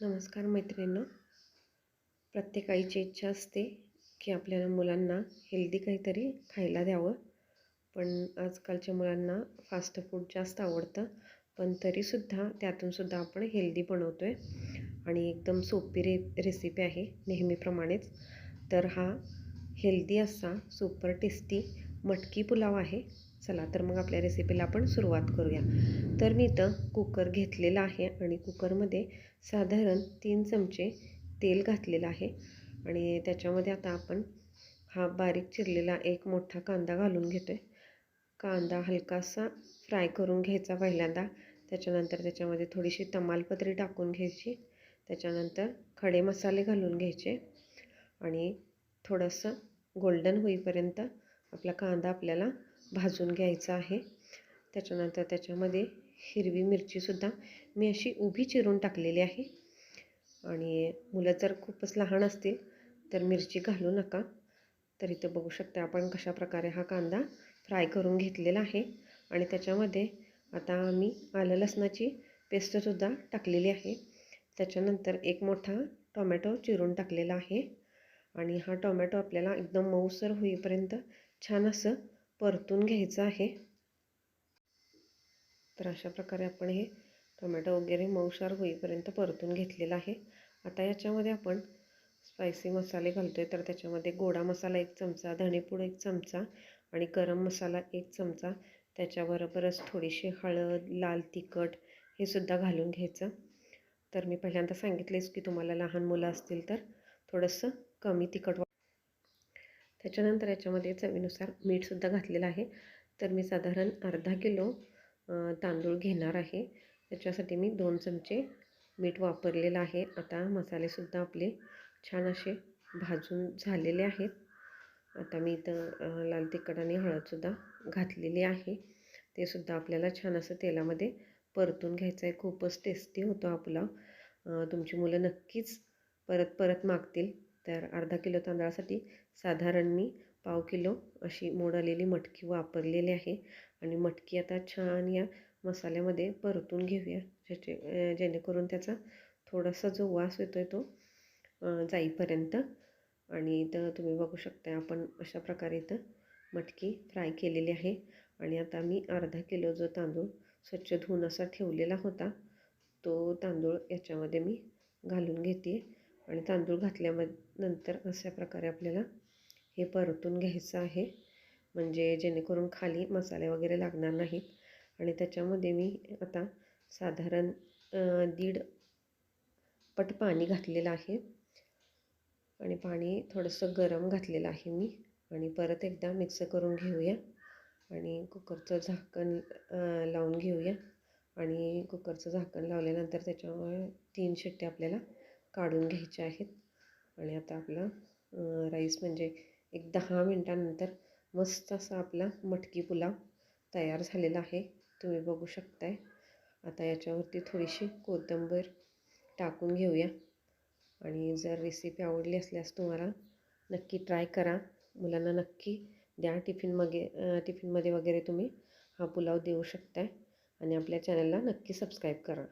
नमस्कार मैत्रिणींनो. प्रत्येक आईची इच्छा असते की आपल्या मुलांना हेल्दी काहीतरी खायला द्यावं. पण आजकालच्या मुलांना फास्ट फूड जास्त आवडतं. पण तरीसुद्धा त्यातूनसुद्धा आपण हेल्दी बनवतो आहे आणि एकदम सोपी रे रेसिपी आहे नेहमीप्रमाणेच. तर हा हेल्दी असा सुपर टेस्टी मटकी पुलाव आहे. चला तर मग आपल्या रेसिपीला आपण सुरुवात करूया. तर मी इथं कुकर घेतलेला आहे आणि कुकरमध्ये साधारण तीन चमचे तेल घातलेलं आहे. आणि त्याच्यामध्ये आता आपण हा बारीक चिरलेला एक मोठा कांदा घालून घेतो आहे कांदा हलकासा फ्राय करून घ्यायचा पहिल्यांदा. त्याच्यानंतर त्याच्यामध्ये थोडीशी तमालपत्री टाकून घ्यायची. त्याच्यानंतर खडे मसाले घालून घ्यायचे. आणि थोडंसं गोल्डन होईपर्यंत आपला कांदा आपल्याला भाजून घ्यायचं आहे. त्याच्यानंतर त्याच्यामध्ये हिरवी मिरचीसुद्धा मी अशी उभी चिरून टाकलेली आहे. आणि मुलं जर खूपच लहान असतील तर मिरची घालू नका. तर इथं बघू शकता आपण कशाप्रकारे हा कांदा फ्राय करून घेतलेला आहे. आणि त्याच्यामध्ये आता आम्ही आलं लसणाची पेस्टसुद्धा टाकलेली आहे. त्याच्यानंतर एक मोठा टोमॅटो चिरून टाकलेला आहे. आणि हा टोमॅटो आपल्याला एकदम मऊसर होईपर्यंत छान असं परतून घ्यायचं आहे. तर अशा प्रकारे आपण हे टोमॅटो वगैरे मऊशार होईपर्यंत परतून घेतलेलं आहे. आता याच्यामध्ये आपण स्पायसी मसाले घालतो आहे तर त्याच्यामध्ये गोडा मसाला एक चमचा धणेपूड एक चमचा आणि गरम मसाला एक चमचा. त्याच्याबरोबरच थोडीशी हळद लाल तिखट हे सुद्धा घालून घ्यायचं. तर मी पहिल्यांदा सांगितलेच की तुम्हाला लहान मुलं असतील तर थोडंसं कमी तिखट त्याच्यानंतर याच्यामध्ये चवीनुसार मीठसुद्धा घातलेलं आहे. तर मी साधारण अर्धा किलो तांदूळ घेणार आहे. त्याच्यासाठी मी दोन चमचे मीठ वापरलेलं आहे. आता मसालेसुद्धा आपले छान असे भाजून झालेले आहेत. आता मी इथं लाल तिखट आणि हळदसुद्धा घातलेली आहे. ते सुद्धा आपल्याला छान असं तेलामध्ये परतून घ्यायचं आहे. खूपच टेस्टी होतो आपला. तुमची मुलं नक्कीच परत परत मागतील. तर अर्धा किलो तांदळासाठी साधारण मी पाव किलो अशी मोड आलेली मटकी वापरलेली आहे. आणि मटकी आता छान या मसाल्यामध्ये परतून घेऊया. ज्याचे जेणेकरून त्याचा थोडासा जो वास येतो आहे तो जाईपर्यंत. आणि इथं तुम्ही बघू शकता आपण अशा प्रकारे इथं मटकी फ्राय केलेली आहे. आणि आता मी अर्धा किलो जो तांदूळ स्वच्छ धुवून असा ठेवलेला होता तो तांदूळ याच्यामध्ये मी घालून घेते आणि तांदूळ घातल्यामध्ये नंतर अशा प्रकारे आपल्याला हे परतून घ्यायचं आहे. म्हणजे जेणेकरून खाली मसाले वगैरे लागणार नाहीत. आणि त्याच्यामध्ये मी आता साधारण दीड पट पाणी घातलेलं आहे. आणि पाणी थोडंसं गरम घातलेलं आहे मी. आणि परत एकदा मिक्स करून घेऊया. आणि कुकरचं झाकण लावून घेऊया. आणि कुकरचं झाकण लावल्यानंतर त्याच्यामुळे तीन शिट्ट्या आपल्याला काढून घ्यायचे आहेत. आणि आता आपला राईस म्हणजे एक दहा मिनटानंतर मस्त असा आपला मटकी पुलाव तयार झालेला आहे. तुम्ही बघू शकताय. आता याच्यावरती थोडीशी कोथिंबीर टाकून घेऊया. आणि जर रेसिपी आवडली असल्यास तुम्हाला नक्की ट्राय करा. मुलांना नक्की द्या. टिफिनमध्ये टिफिनमध्ये वगैरे तुम्ही हा पुलाव देऊ शकताय. आणि आपल्या चॅनलला नक्की सबस्क्राईब करा.